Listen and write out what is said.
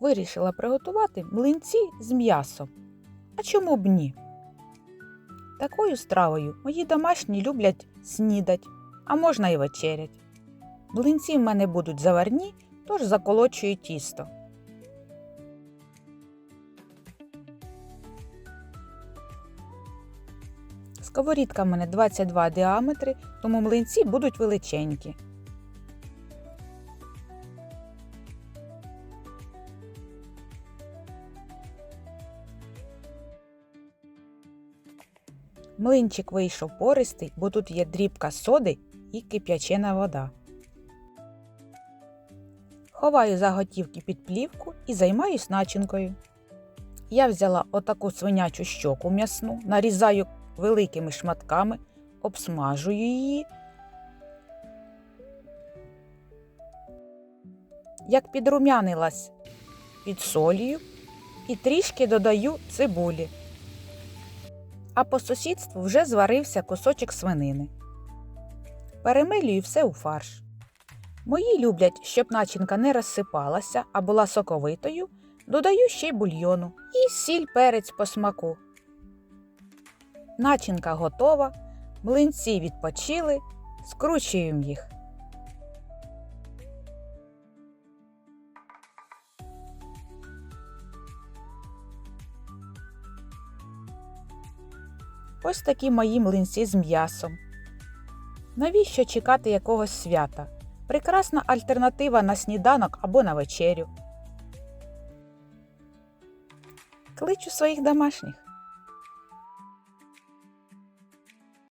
вирішила приготувати млинці з м'ясом. А чому б ні? Такою стравою мої домашні люблять снідать, а можна і вечерять. Млинці в мене будуть заварні, тож заколочую тісто. Сковорідка в мене 22 діаметри, тому млинці будуть величенькі. Млинчик вийшов пористий, бо тут є дрібка соди і кип'ячена вода. Ховаю заготівки під плівку і займаюсь начинкою. Я взяла отаку свинячу щоку м'ясну, нарізаю великими шматками, обсмажую її. Як підрумянилась, підсолюю і трішки додаю цибулі. А по сусідству вже зварився кусочок свинини. Перемилюю все у фарш. Мої люблять, щоб начинка не розсипалася, а була соковитою, додаю ще й бульйону і сіль перець по смаку. Начинка готова, млинці відпочили, скручуємо їх. Ось такі мої млинці з м'ясом. Навіщо чекати якогось свята? Прекрасна альтернатива на сніданок або на вечерю. Кличу своїх домашніх.